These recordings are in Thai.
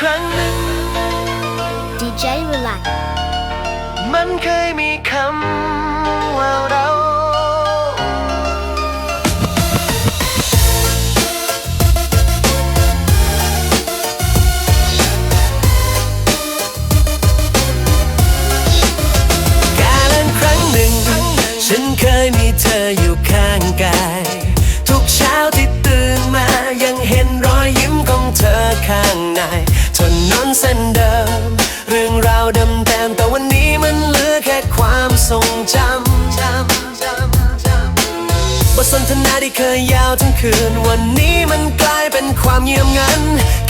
ครั้งหนึ่ง DJ Relax มันเคยมีคำว่าเรา กาลครั้งหนึ่ง ฉันเคยมีเธออยู่ข้างกาย ทุกเช้าที่ตื่นมายังเห็นรอยยิ้มของเธอข้างในถน บทสนทนาที่เคยยาวทั้งคืน วันนี้มันกลายเป็นความเงียบงัน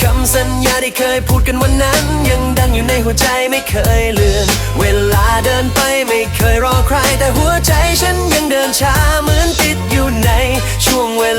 คำสัญญาที่เคยพูดกันวันนั้น ยังดังอยู่ในหัวใจไม่เคยเลือนเวลาเดินไปไม่เคยรอใคร แต่หัวใจฉันยังเดินช้าเหมือนติดอยู่ในช่วงเวลา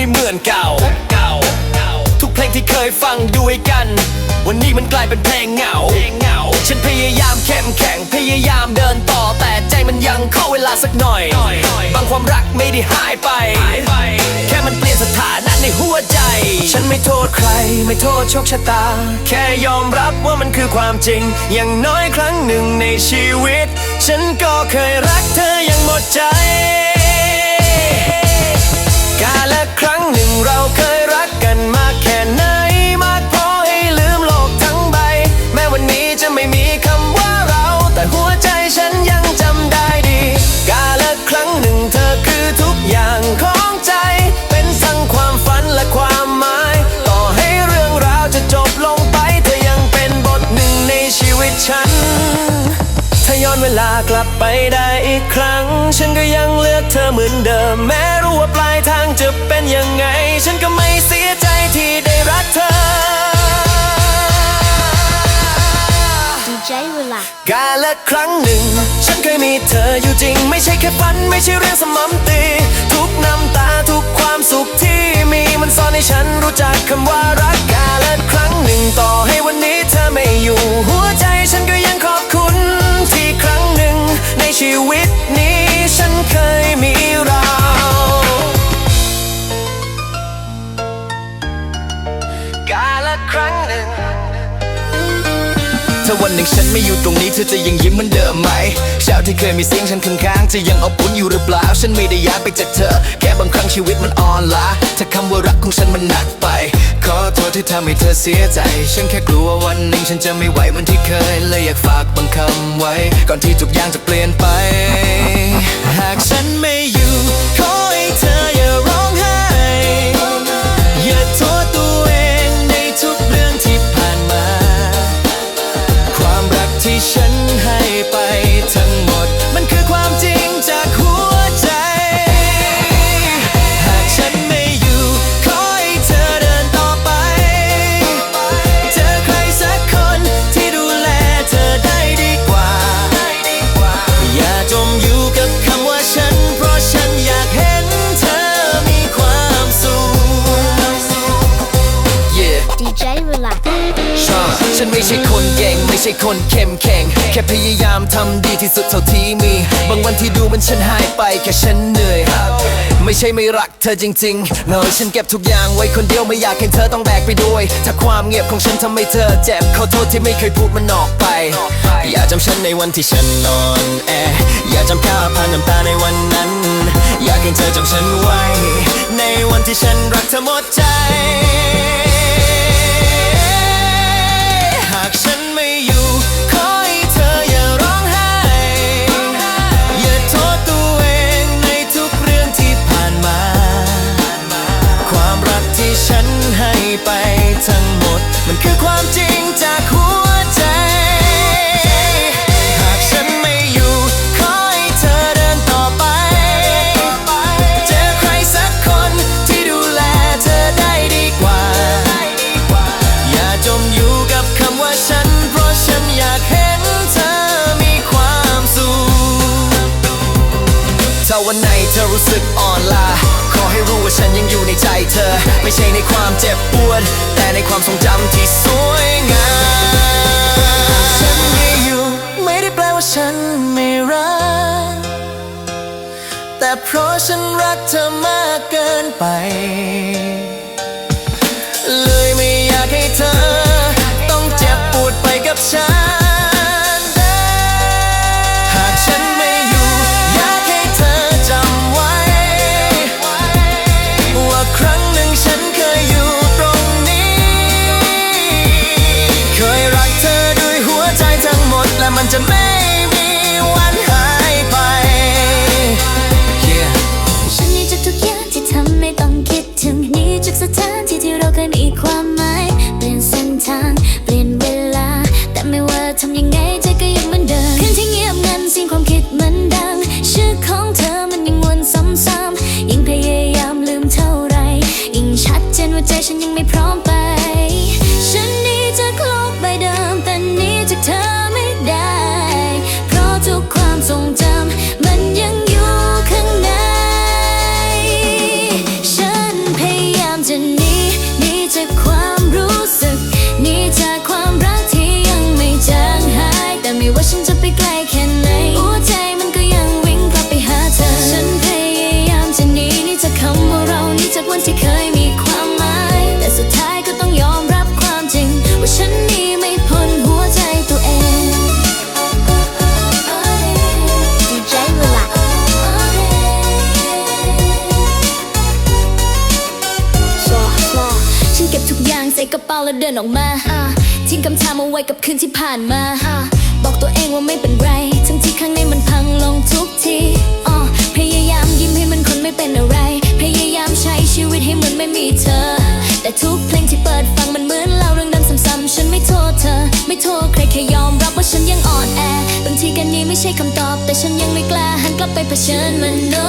ไม่เหมือนเก่าเก่า ทุกเพลงที่เคยฟังด้วยกัน วันนี้มันกลายเป็นเพลงเหงาเงา ฉันพยายามเข้มแข็งพยายามเดินต่อแต่ใจมันยังขอเวลาสักหน่อย บางความรักไม่ได้หายไป แค่มันเปลี่ยนสถานะในหัวใจ ฉันไม่โทษใคร ไม่โทษโชคชะตา แค่ยอมรับว่ามันคือความจริง อย่างน้อยครั้งหนึ่งในชีวิต ฉันก็เคยรักเธออย่าง ไปได้อีกครั้ง ฉันก็ยังเลือกเธอเหมือนเดิม แม้รู้ว่าปลายทางจะเป็นยังไง ฉันก็ไม่เสียใจที่ได้รักเธอ DJ Relax กาละครั้งหนึ่ง ฉันเคยมีเธออยู่จริง ไม่ใช่แค่ฝัน ไม่ใช่เรื่องสมมติทุกน้ำตาทุกความสุขที่มีมันสอนให้ฉันรู้จักคำว่ารักกาละครั้งหนึ่งต่อให้วันนี้เธอไม่อยู่ หัวใจฉันก็ วันหนึ่งฉันไม่อยู่ตรงนี้เธอจะยังยิ้มเหมือนเดิมไหมเช้าที่เคยมีเสียงฉันข้างๆจะยังอบอุ่นอยู่หรือเปล่า ฉันไม่ได้อยากไปจากเธอ แค่บางครั้งชีวิตมันอ่อนล้าถ้าคำว่ารักของฉันมันหนักไป ขอโทษที่ทำให้เธอเสียใจ ฉันแค่กลัวว่าวันหนึ่งฉันจะไม่ไหวเหมือนที่เคยเลยอยากฝากบางคำไว้ ก่อนที่ทุกอย่างจะเปลี่ยนไป หากฉันไม่ ฉันไม่ใช่คนเก่ง ไม่ใช่คนเข้มแข็ง แค่พยายามทำดีที่สุดเท่าที่มี บางวันที่ดูมันฉันหายไปแค่ฉันเหนื่อย ไม่ใช่ไม่รักเธอจริงๆ no ฉันเก็บทุกอย่างไว้คนเดียวไม่อยากให้เธอต้องแบกไปด้วย ถ้าความเงียบของฉันทำให้เธอเจ็บขอโทษที่ไม่เคยพูดมันออกไป อย่าจำฉันในวันที่ฉันนอนแออย่าจำข้าวผ่านน้ำตาในวันนั้น อยากให้เธอจำฉันไว้ ในวันที่ฉันรักเธอหมดใจ ห สึกอ่อนลา ขอให้รู้ว่าฉันยังอยู่ในใจเธอ ไม่ใช่ในความเจ็บปวด แต่ในความทรงจำที่สวยงาม ฉันมีอยู่ ไม่ได้แปลว่าฉันไม่รัก แต่เพราะฉันรักเธอมากเกินไป เลยไม่อยากให้เธอ ต้องเจ็บปวดไปกับฉัน 我甚至比刚 แล้วเดินออกมาทิ้งคำถามเอาไว้กับคืนที่ผ่านมา บอกตัวเองว่าไม่เป็นไร ทั้งที่ข้างในมันพังลงทุกทีพยายามยิ้มให้มันคนไม่เป็นอะไร พยายามใช้ชีวิตให้เหมือนไม่มีเธอ แต่ทุกเพลงที่เปิดฟังมันเหมือนเล่าเรื่องดิมซ้ำๆฉันไม่โทษเธอ ไม่โทษใครแค่ยอมรับว่าฉันยังอ่อนแอบางทีกันนี้ไม่ใช่คำตอบ แต่ฉันยังไม่กล้าหันกลับไปเผชิญมันโน้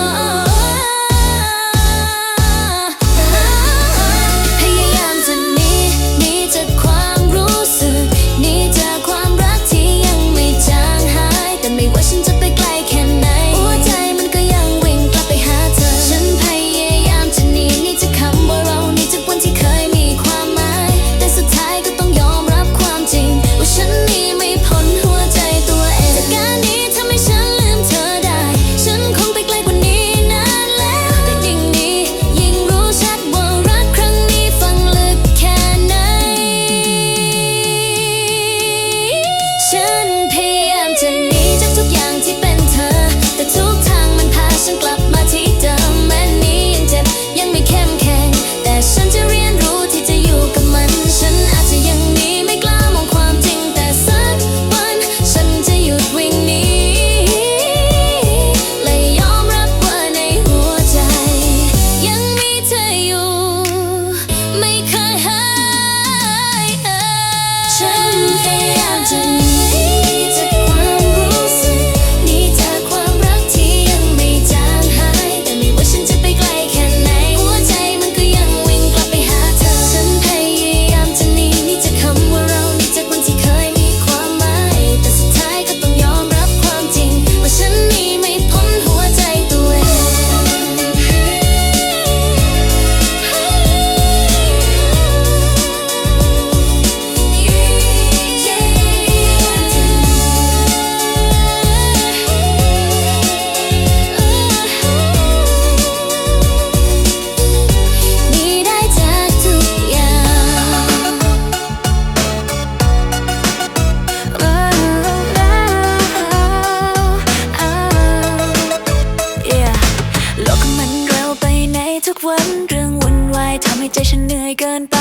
ยเกินไป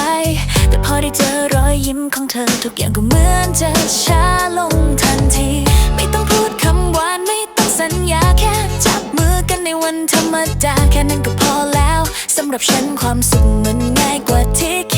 แต่พอได้เจอรอยยิ้มของเธอ ทุกอย่างก็เหมือนจะช้าลงทันที ไม่ต้องพูดคำหวานไม่ต้องสัญญาแค่ จับมือกันในวันธรรมดาแค่นั้นก็พอแล้วสำหรับฉันความสุขมันง่ายกว่าที่คิด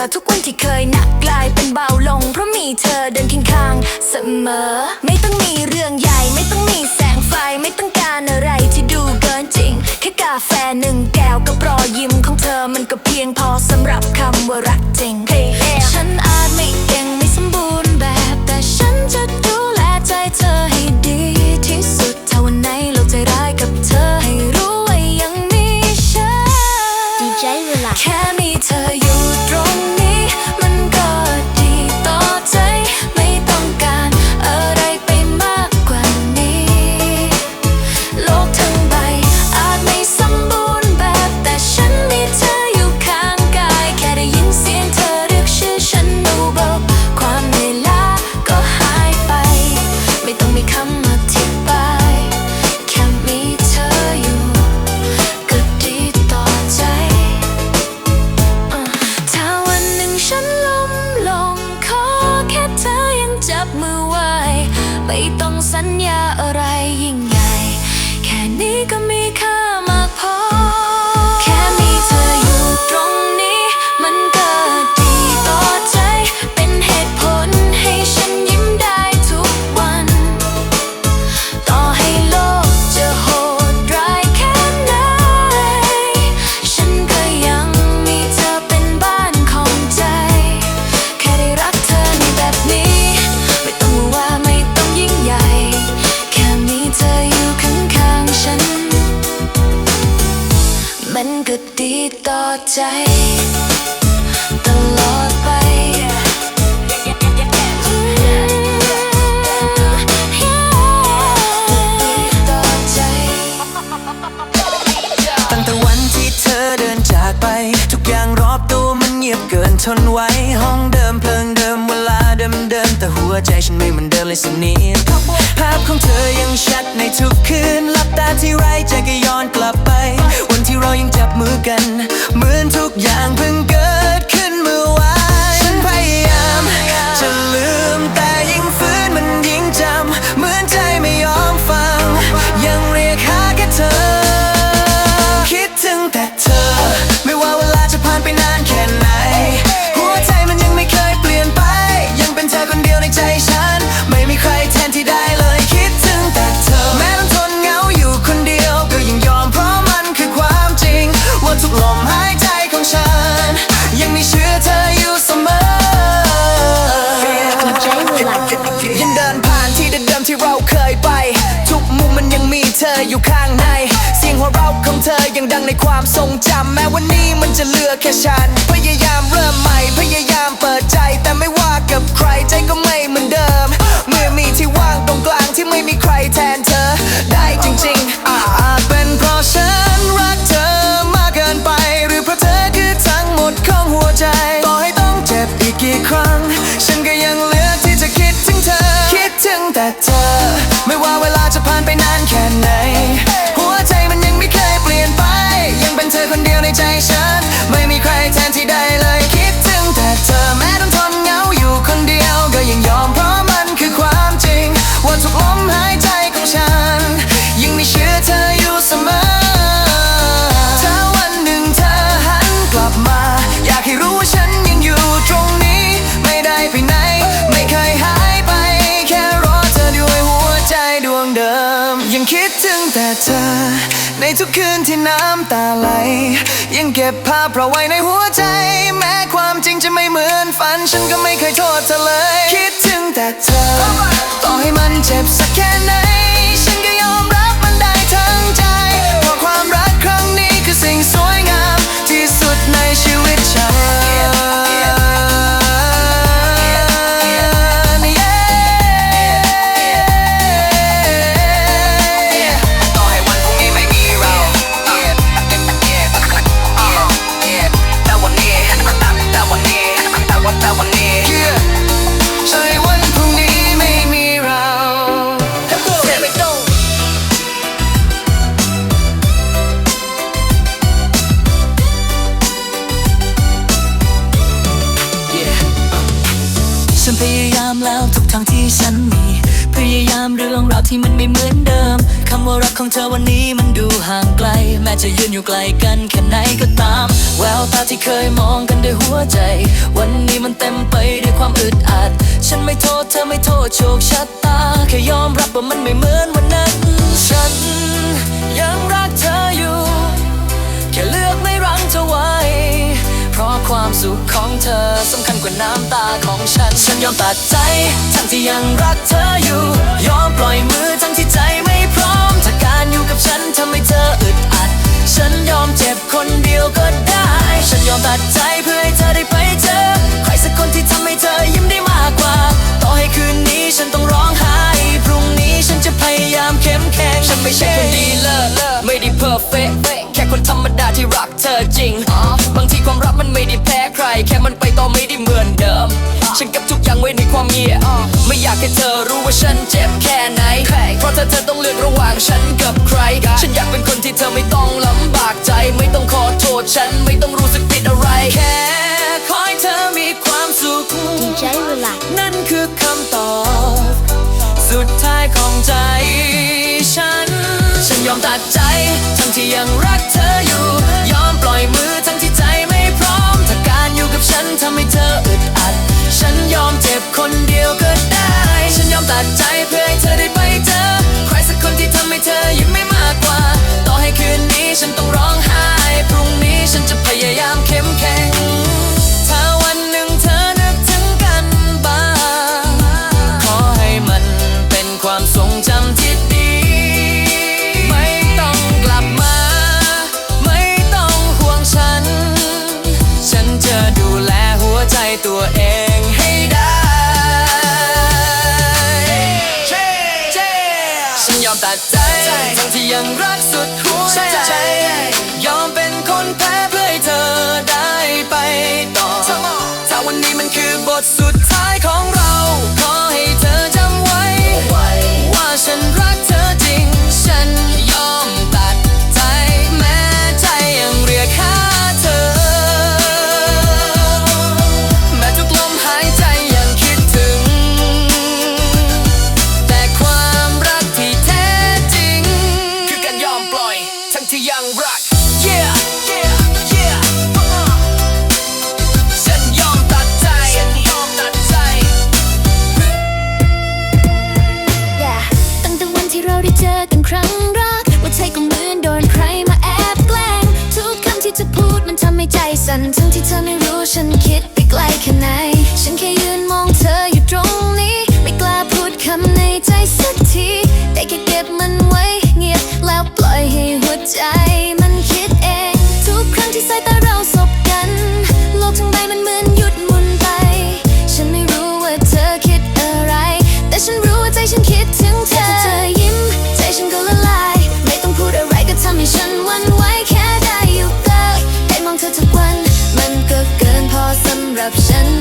อทุกวันที่เคยหนักกลายเป็นเบาลง เพราะมีเธอเดินเคีงข้างเสมอ ไม่ต้องมีเรื่องใหญ่ ไม่ต้องมีแสงไฟ ไม่ต้องการอะไรที่ดูเกินจริง แค่กาแฟหนึ่งแก้วก็ปรอยิ้ม อใจ ตลอดไป ตั้งแต่วันที่เธอเดินจากไป ทุกอย่างรอบตัวมันเงียบเกินทนไว้ ห้องเดิมเพลิงเดิมเวลาเดิมเดิมแต่หัวใจฉันไม่เหมือนเดิมเลยสักนิดภาพของเธอยังชัดในทุกคืนหลับตาที่ไรใจก็ย้อนกลับไป วันที่เรายังจับมือกัน ดังในความทรงจำแม้วันนี้มันจะเหลือแค่ฉัน พยายามเริ่มใหม่ พยายามเปิดใจ แต่ไม่ว่ากับใครใจก็ไม่เหมือนเดิม เมื่อมีที่ว่างตรงกลางที่ไม่มีใครแทนเธอ น้ำตาไหล ยังเก็บภาพเราไว้ในหัวใจ แม้ความจริงจะไม่เหมือนฝัน ฉันก็ไม่เคยโทษเธอเลย คิดถึงแต่เธอ ต่อให้มันเจ็บสักแค่ไหน เธอวันนี้มันดูห่างไกล แม้จะยืนอยู่ไกลกันแค่ไหนก็ตาม แววตาที่เคยมองกันด้วยหัวใจ วันนี้มันเต็มไปด้วยความอึดอัด ฉันไม่โทษเธอไม่โทษโชคชะตา แค่ยอมรับว่ามันไม่เหมือนวันนั้น ฉันยังรักเธออยู่ แค่เลือกไม่รั้งเธอไว้ เพราะความสุขของเธอสำคัญกว่าน้ำตาของฉัน ฉันยอมตัดใจ ทั้งที่ยังรักเธออยู่ ไม่ใช่คนดีเลิศไม่ได้เพอร์เฟกแค่คนธรรมดาที่รักเธอจริง บางทีความรักมันไม่ได้แพ้ใคร แค่มันไปต่อไม่ได้เหมือนเดิม ฉันเก็บทุกอย่างไว้ในความเงียบไม่อยากให้เธอรู้ว่าฉันเจ็บแค่ไหน เพราะเธอเธอต้องเลือกระหว่างฉันกับใคร ฉันอยากเป็นคนที่เธอไม่ต้องลำบากใจ ไม่ต้องขอโทษฉันไม่ต้องรู้สึกผิดอะไร แค่คอยเธอมีความสุขใช้เวลานั่นคือ อมตัดใจ ทั้งที่ยังรักเธออยู่ ยอมปล่อยมือทั้งที่ใจไม่พร้อม ถ้าการอยู่กับฉันทำให้เธออึดอัด ฉันยอมเจ็บคนเดียวก็ได้ ฉันยอมตัดใจ corruption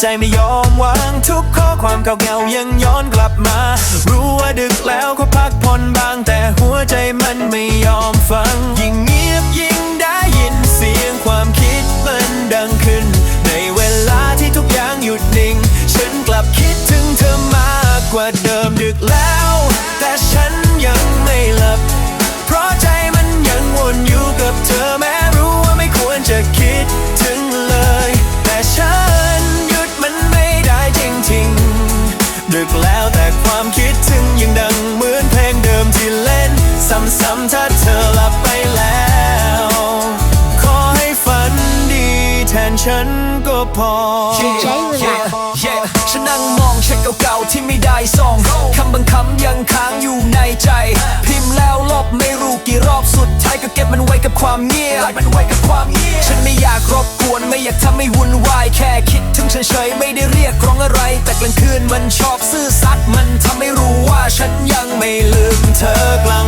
ใจไม่ยอมวางทุกข้อความเก่าๆยังย้อนกลับมา ฉันก็พอ DJ Relax ฉันนั่งมองแชทเก่าๆที่ไม่ได้ส่งคำบางคำยังค้างอยู่ในใจ พิมพ์แล้วลบไม่รู้กี่รอบสุดท้ายก็เก็บมันไว้กับความเงียบมันไว้กับความเงียบฉันไม่อยากรบกวนไม่อยากทำให้วุ่นวายแค่คิดถึงเฉยๆไม่ได้เรียกร้องอะไร แต่กลางคืนมันชอบซื่อสัตย์มันทำให้รู้ว่าฉันยังไม่ลืมเธอกลาง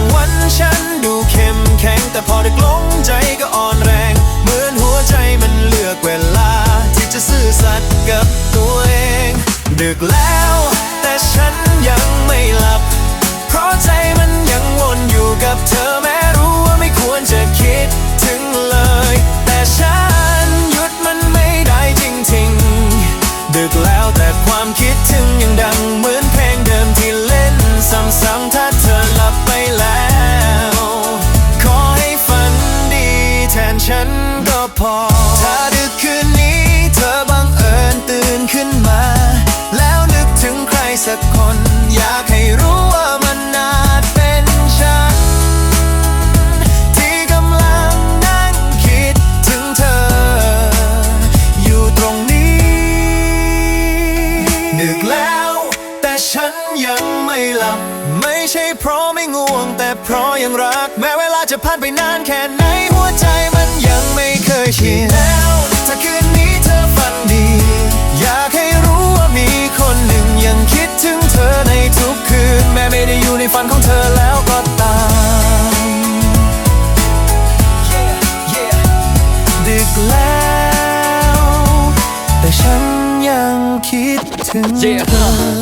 ดึ ฉันยังไม่หลับ ไม่ใช่เพราะไม่ง่วง แต่เพราะยังรัก แม้เวลาจะผ่านไปนานแค่ไหน หัวใจมันยังไม่เคยชินแล้วถ้าคืนนี้เธอฝันดี อยากให้รู้ว่ามีคนหนึ่งยังคิดถึงเธอในทุกคืน แม้ไม่ได้อยู่ในฝันของเธอแล้วก็ตามดึกแล้ว แต่ฉันยังคิดถึง Yeah เธอ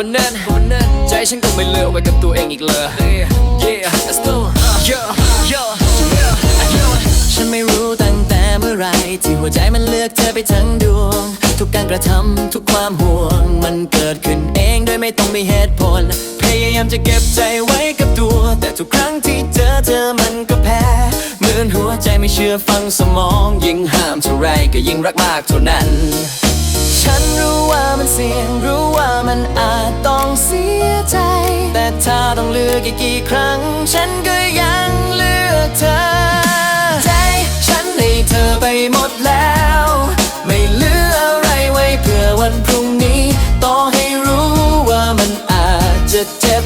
วันนั้น ใจฉันก็ไม่เลือกไว้กับตัวเองอีกเลย Yeah let's go Yeah Yeah ฉันไม่รู้ตั้งแต่เมื่อไรที่หัวใจมันเลือกเธอไปทั้งดวง ทุกการกระทำทุกความห่วง มันเกิดขึ้นเองโดยไม่ต้องมีเหตุผล พยายามจะเก็บใจไว้กับตัว แต่ทุกครั้งที่เจอเธอมันก็แพ้ เหมือนหัวใจไม่เชื่อฟังสมองยิ่งห้ามเท่าไรก็ยิ่งรักมากเท่านั้น ฉันรู้ว่ามันเสี่ยงรู้ว่ามันอาจต้องเสียใจ แต่ถ้าต้องเลือกอีกกี่ครั้ง ฉันก็ยังเลือกเธอ ใจฉันให้เธอไปหมดแล้ว ไม่เหลืออะไรไว้เพื่อวันพรุ่งนี้ ต่อให้รู้ว่ามันอาจจะเจ็บ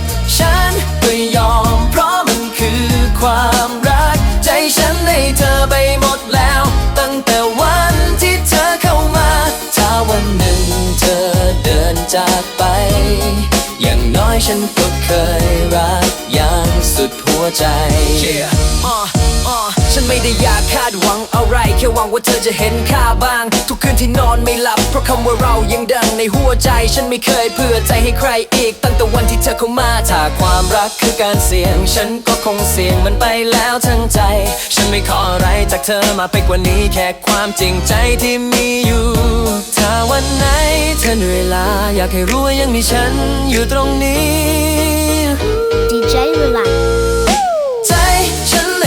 จากไป อย่างน้อยฉันก็เคยรักอย่างสุดหัวใจ Yeah uh uh ฉันไม่ได้อยากคาดหวังอะไร แค่หวังว่าเธอจะเห็นค่าบ้าง ทุกคืนที่นอนไม่หลับ เพราะคำว่าเรายังดังในหัวใจ ฉันไม่เคยเพื่อใจให้ใครอีก ตั้งแต่วันที่เธอเข้ามาถ้าความรักคือการเสี่ยง ฉันก็คงเสี่ยงมันไปแล้วทั้งใจ ฉันไม่ขออะไรจากเธอมาไปกว่านี้แค่ความจริงใจที่มีอยู่ ถ้าวันไหนเธอเหนื่อยล้าอยากให้รู้ว่ายังมีฉันอยู่ตรงนี้ DJ Relax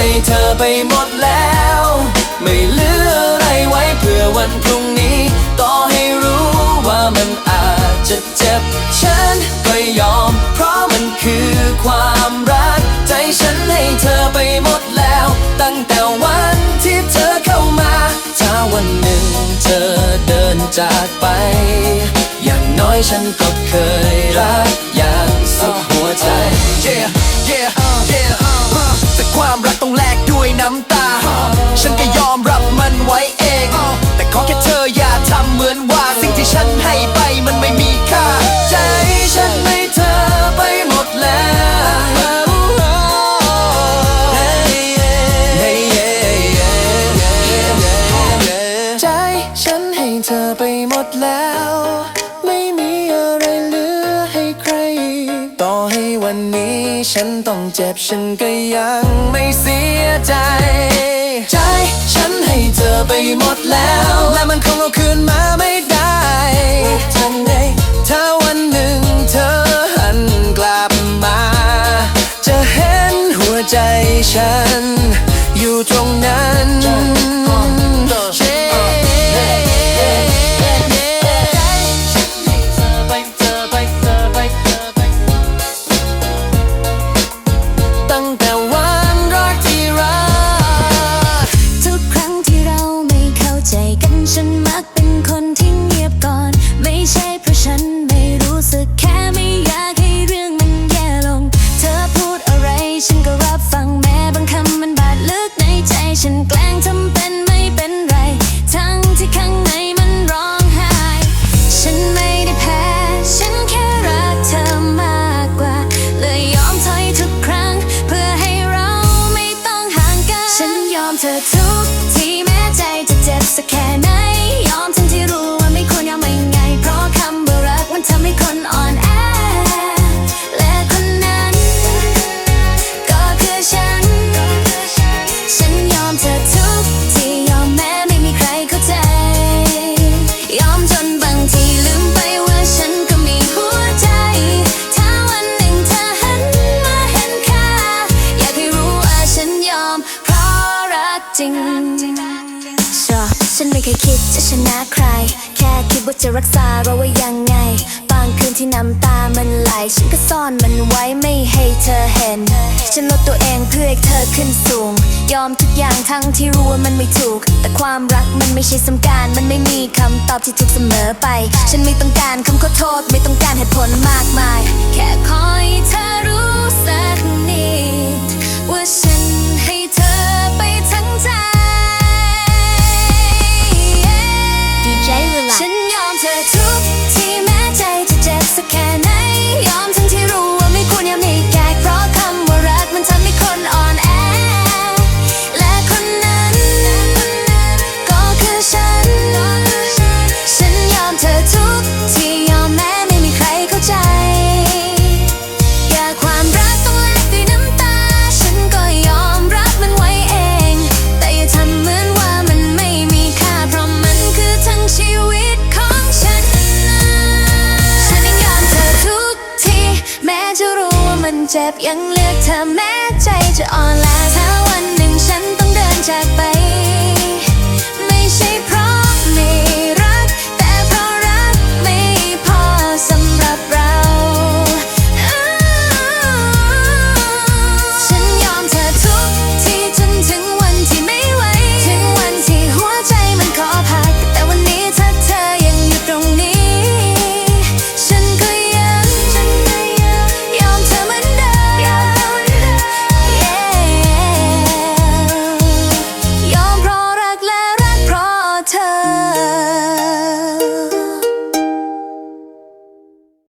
ให้เธอไปหมดแล้ว ไม่เหลืออะไรไว้เพื่อวันพรุ่งนี้ ต่อให้รู้ว่ามันอาจจะเจ็บ ฉันก็ยอม เพราะมันคือความรัก ใจฉันให้เธอไปหมดแล้ว ตั้งแต่วันที่เธอเข้ามา ถ้าวันหนึ่งเธอเดินจากไป อย่างน้อยฉันก็เคยรักอย่างสุดหัวใจ Yeah Yeah Yeah uh แต่ความรัก น้ำตา ฉันก็ยอมรับมันไว้เอง แต่ขอแค่เธออย่าทำเหมือนว่าสิ่งที่ฉันให้ไปมันไม่มีค่า ใจฉันไม่เธอไปหมดแล้วใจฉันให้เธอไปหมดแล้ว ไม่มีอะไรเหลือให้ใคร ต่อให้วันนี้ฉันต้องเจ็บฉันก็ยัง ไปหมดแล้ว และมันคงเอาคืนมาไม่ได้ทันใดถ้าวันหนึ่งเธอหันกลับมา จะเห็นหัวใจฉัน อยู่ตรงนั้น ฉันไม่เคยคิดจะชนะใคร แค่คิดว่าจะรักษาเราไว้ยังไง บางคืนที่น้ำตามันไหล ฉันก็ซ่อนมันไว้ไม่ให้เธอเห็น ฉันลดตัวเองเพื่อให้เธอขึ้นสูง ยอมทุกอย่างทั้งที่รู้ว่ามันไม่ถูก แต่ความรักมันไม่ใช่สมการมันไม่มีคำตอบที่ถูกเสมอไป ฉันไม่ต้องการคำขอโทษ ไม่ต้องการเหตุผลมากมาย แค่ขอให้เธอรู้สักนิดว่าฉัน young lady.